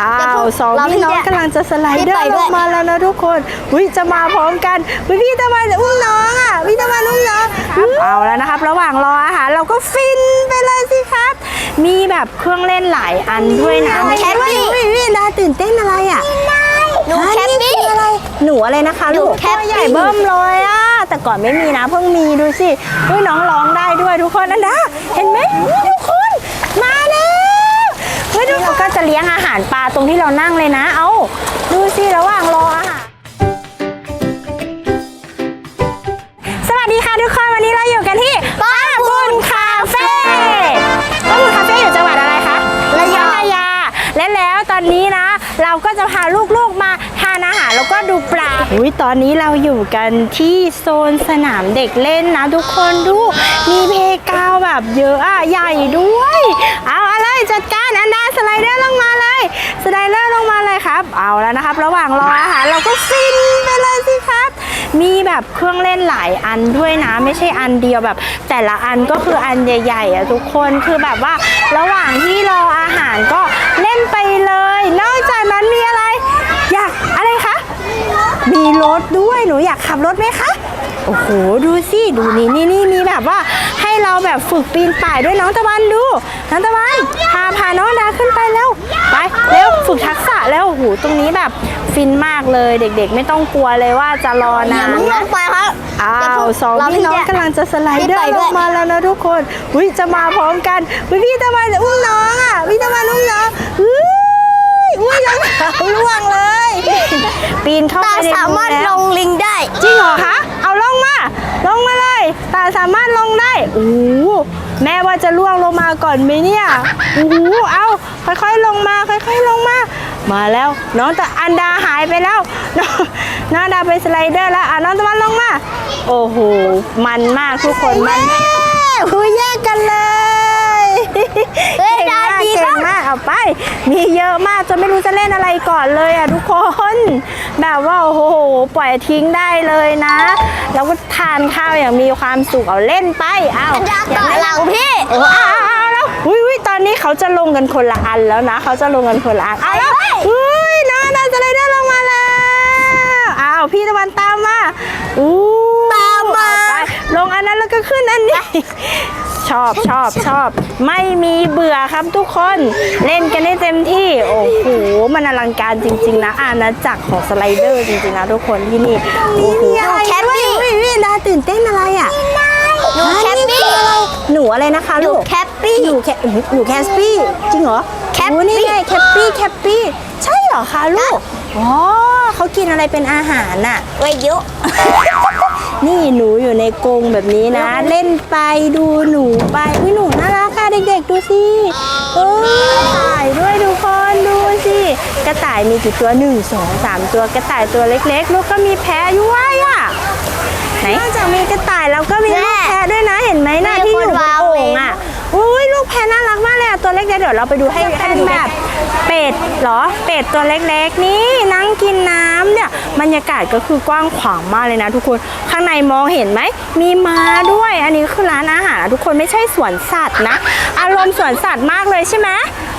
อ้าเดี๋ยววพวกสองเราพี่น้องพี่เนี่ยกำลังจะสไลเดอพี่ไปร์ด้ลวยงมาแล้วนะทุกคนอุ้ยจะมาพร้อมกันอุ๊ยพี่ตะวันอุ้มน้องอะพี่ตะวันอุ้มน้องครับเอาแล้วนะครับ ระหว่างรออาหารเราก็ฟินไปเลยสิครับ มีแบบเครื่องเล่นหลายอันด้วยนะไม่ใช่ว่าอุ้ยอุ้ยดาตื่นเต้นอะไรอะหนูแคปปี้อันนี้คืออะไรหนูอะไรนะคะหนูลูกแคปปี้ตัวใหญ่เบิ้มเลยอะแต่ก่อนไม่มีนะเพิ่งมีดูสิอุ้ยน้องร้องได้ด้วยทุกคนอันดาเห็นไหมทุกคนมาแล้วเฮ้ยทุกคนก็ จะเลี้ยงอาหารปลาตรงที่เรานั่งเลยนะ เอาดูสิระหว่างรออาหาร สวัสดีค่ะทุกคน วันนี้เราอยู่กันที่ป้าบุญคาเฟ่ป้าบุญคาเฟ่อยู่จังหวัดอะไรคะระยองระยา และแล้วตอนนี้นะ เราก็จะพาลูกๆมาทานอาหารแล้วก็ดูปลาอุ้ยตอนนี้เราอยู่กันที่โซนสนามเด็กเล่นนะ ทุกคนดู มีเพกาวแบบเยอะอะใหญ่ด้วย เอาอะไรจัดการ สไลเดอร์ลงมาเลยครับ เอาแล้วนะครับ ระหว่างรออาหารเราก็ฟินไปเลยสิครับ มีแบบเครื่องเล่นหลายอันด้วยนะ ไม่ใช่อันเดียวแบบ แต่ละอันก็คืออันใหญ่ๆอะทุกคนคือแบบว่า ระหว่างที่รออาหารก็เล่นไปเลย นอกจากนั้นมีอะไร อยากอะไรคะมีรถด้วยหนูอยากขับรถไหมคะโอ้โหดูสิดูนี่นี่นี่มีแบบว่าใเราแบบฝึกปีนป่ายด้วยน้องตะวันดู น้องตะวันพาพาน้องดาขึ้นไปแล้ว ไปเร็วฝึกทักษะแล้วโอ้โหตรงนี้แบบฟินมากเลยเด็กๆ ไม่ต้องกลัวเลยว่าจะรอนานลนะงไปครับอ้าเดี๋ยวพววกสองเราพี่น้องพี่เนี่ยกำลังจะสไลเดอพี่ไปร์ลด้วยงมาแล้วนะทุกคนอุ้ยจะมาพร้อมกันอุ้ยพี่ตะวันอุ้มน้องอะพี่ตะวันอุ้มน้อง อุ้ยอุ้ยน้องล่วงเลย ปีนเข้าไปตาในสามารถรูลแล้วงลิงได้ จริงเหรอคะ เอาลงมา ลงมาเลย ตาสามารถลงได้โอ้โหแม่ว่าจะล่วงลงมาก่อนไหมเนี่ยโอ้โหเอาค่อยๆลงมา ค่อยๆลงมา มาแล้ว น้องตะอันดาหายไปแล้ว น้องน้องอันดาไปสไลเดอร์แล้ว อะน้องตะวันลงมา โอ้โห มันมากทุกคน มันคุยแยกกันเลย เฮ้ยเก่งมากได้ดีเก่งมากมากเอาไป มีเยอะมากจนไม่รู้จะเล่นอะไรก่อนเลยอะทุกคน แบบว่าโอ้โหปล่อยทิ้งได้เลยนะ แล้วก็ทานข้าวอย่างมีความสุขเอาเล่นไปอ้าวอันดาเกาะหลังพี่โอ้อ้าวอ้าวแล้วอุ้ยอุ้ยตอนนี้เขาจะลงกันคนละอันแล้วนะ เขาจะลงกันคนละอันเอาแล้วอุ้ยน้องนันจะเลยได้ลงมาแล้วอ้าวพี่ตะวันตามมาอู้ตามมาเอไปลงอันนั้นแล้วก็ขึ้นอันนี้ ชอบชอบชอบ ไม่มีเบื่อครับทุกคนเล่นกันได้เต็มที่ โอ้โหมันอลังการจริง ๆ นะอาณาจักรของสไลเดอร์จริงๆนะทุกคนที่นี่โอ้โหหนูแคปปี้วิวิดาตื่นเต้นอะไรอะหนูแคปปี้หนูอะไรนะคะหนูลูกแคปปี้หนูแคหนูแคสปี้จริงเหรอแคปปี้โอ้นี่ไงแคปปี้แคปปี้ใช่เหรอคะลูกอ๋อเขากินอะไรเป็นอาหารน่ะไว้เยอะ นี่หนูอยู่ในกรงแบบนี้นะ เล่นไปดูหนูไปอุ้ยหนูน่ารักค่ะเด็กๆดูสิเออกระต่ายด้วยทุกคนดูสิกระต่ายมีกี่ตัวหนึ่งสองสามตัวกระต่ายตัวเล็กๆลูกก็มีแพะด้วยอะไหนนอกจากมีกระต่ายแล้วก็มีลูกแพะด้วยนะเห็นไหมน่ะ ตัวเล็กๆเดี๋ยวเราไปดูให้ให้ดูแบบเป็ดเหรอ เป็ดตัวเล็กๆ นี่นั่งกินน้ำเนี่ยบรรยากาศก็คือกว้างขวางมากเลยนะทุกคน ข้างในมองเห็นไหม มีม้าด้วย อันนี้คือร้านอาหารนะทุกคนไม่ใช่สวนสัตว์นะ อารมณ์สวนสัตว์มากเลยใช่ไหม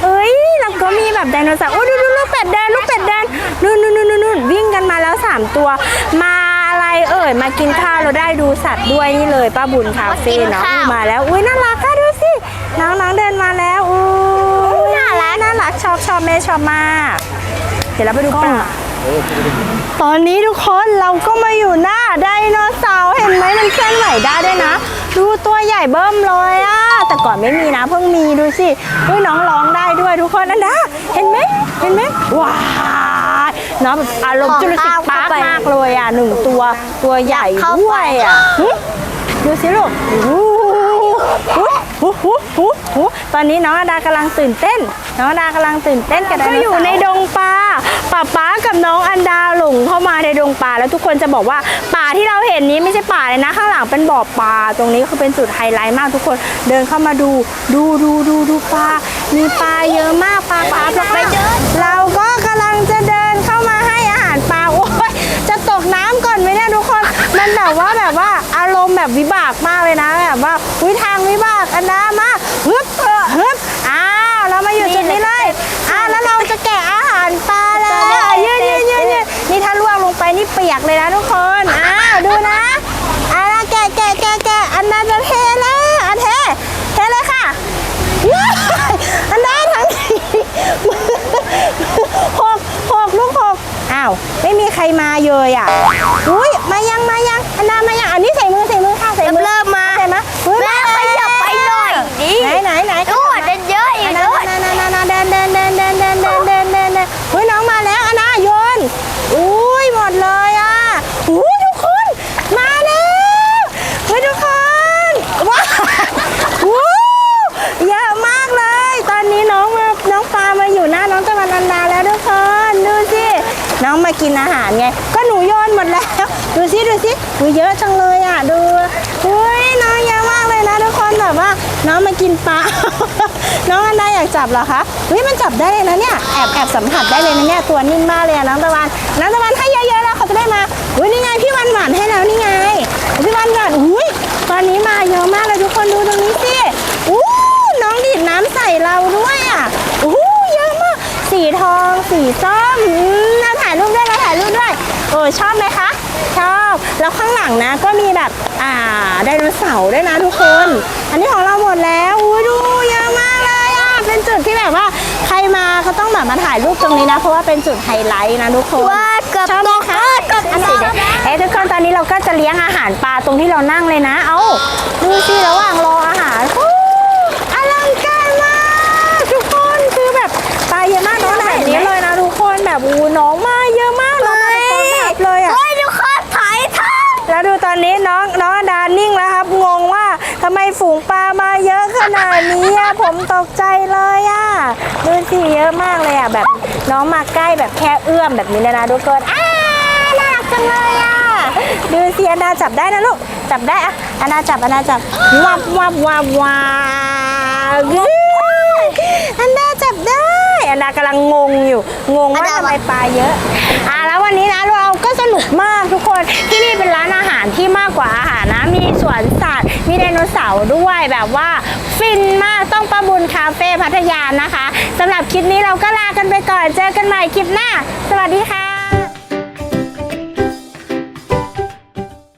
เอ้ยแล้วก็มีแบบไดโนเสาร์โอ้ดูดูลูกเป็ดแดนลูกเป็ดแดนนู่นนู่นนู่นนู่นวิ่งกันมาแล้วสามตัว มาอะไรเอ่ยมากินข้าวเราได้ดูสัตว์ด้วยนี่เลยป้าบุญคาเฟ่เนาะมาแล้วอุ้ยน่ารักค่ะดูสิน้องๆเดินมาแล้วอู้น่ารักน่ารัก ชอบชอบแม่ชอบมาก เดี๋ยวเราไปดูปลาตอนนี้ทุกคนเราก็มาอยู่หน้าไดโนเสาร์เห็นไหมมันเคลื่อนไหวได้ด้วยนะ ดูตัวใหญ่เบิ้มเลยอะแต่ก่อนไม่มีนะเพิ่งมีดูสิอุ้ยน้องร้องได้ด้วยทุกคนอันดาเห็นไหมเห็นไหมว้ายน้องแบบอารมณ์จุลศิษย์ปาร์คมากเลยอะหนึ่งตัวตัวใหญ่ด้วยอะหึดูสิลูกอู้ หูหูหูหูหูตอนนี้น้องอดากำลังตื่นเต้น น้องอดากำลังตื่นเต้นกับไดโนเสาร์อยู่ในดงปลาป้าป๊ากับน้องอันดาหลงเข้ามาในดงปลาแล้วทุกคนจะบอกว่าป่าที่เราเห็นนี้ไม่ใช่ป่าเลยนะ ข้างหลังเป็นบ่อปลาตรงนี้คือเป็นจุดไฮไลท์มากทุกคนเดินเข้ามาดูดูดูดูดูปลามีปลาเยอะมากปลาปลาปลาไปเดินเราก็กำลังจะเดินเข้ามาให้อาหารปลาโอ้ยจะตกน้ำก่อนไหมเนี่ยทุกคนมันแบบว่าแบบว่าอารมณ์แบบวิบากมากเลยนะแบบว่าอุ้ยทางวิบากอันดามาฮึบเออฮึบอ้าวเรามาอยู่จุดนี้เลยอ้าวแล้วเราจะแกะอาหาร ปียกเลยนะทุกคน อ้าวดูนะอะแกะแกะแกะแกะอันนั้นจะเทแล้วอันเทเทเลยค่ะว้าอันนั้นทั้งทีหกหกลูกหกอ้าวไม่มีใครมาเลยอะอุ้ย มากินอาหารไง ก็หนูโยนหมดแล้ว ดูสิดูสิอุ้ยเยอะจังเลยอะดูอุ้ยน้องเยอะมากเลยนะทุกคนแบบว่า น้องมากินปลา น้องอันดาอยากจับเหรอคะเฮ้ยมันจับได้เลยนะเนี่ยแอบแอบสัมผัสได้เลยนะเนี่ยตัวนิ่มมากเลยอะน้องตะวันน้องตะวันให้เยอะๆแล้วเขาจะได้มาอุ้ยนี่ไงพี่วันหวานให้แล้วนี่ไงพี่วันหวานอุ้ยตอนนี้มาเยอะมากเลยทุกคนดูตรงนี้สิอู้น้องดีดน้ำใส่เราด้วยอะอู้เยอะมากสีทองสีส้ม ออชอบไหมคะ ชอบ แล้วข้างหลังนะก็มีแบบอ่าไดโนเสาร์ด้วยนะทุกคน อันนี้ของเราหมดแล้วอุ้ยดูเยอะมากเลยอะเป็นจุดที่แบบว่าใครมาเขาต้องแบบมาถ่ายรูปตรงนี้นะ เพราะว่าเป็นจุดไฮไลท์นะทุกคนว่าเกือบชอบไหมคะตกเกือบอันสีแดงเอ้ยทุกคนตอนนี้เราก็จะเลี้ยงอาหารปลาตรงที่เรานั่งเลยนะ เอ้าดูสิระหว่างรออาหาร ฝูงปลามาเยอะขนาดนี้อะผมตกใจเลยอะดูสิเยอะมากเลยอะแบบน้องมาใกล้แบบแค่เอื้อมแบบนี้เลยนะทุกคนอ้าน่ารักจังเลยอะดูสิอันดาจับได้นะลูกจับได้อะอันดาจับอันดาจับวับวับวับวับเฮ้ยอันดาจับได้อันดากำลังงงอยู่งงว่าทำไมปลาเยอะอะแล้ววันนี้นะเราก็สนุ กมากทุกคนที่นี่เป็นร้านอาหารที่มากกว่าอาหารนะ มีสวนสัตว์ มีไดโนเสาร์ด้วยแบบว่าฟินมากต้องประบุญคาเฟ่พัทยานะคะสำหรับคลิปนี้เราก็ลากันไปก่อนเจอกันใหม่คลิปหน้า สวัสดีค่ะ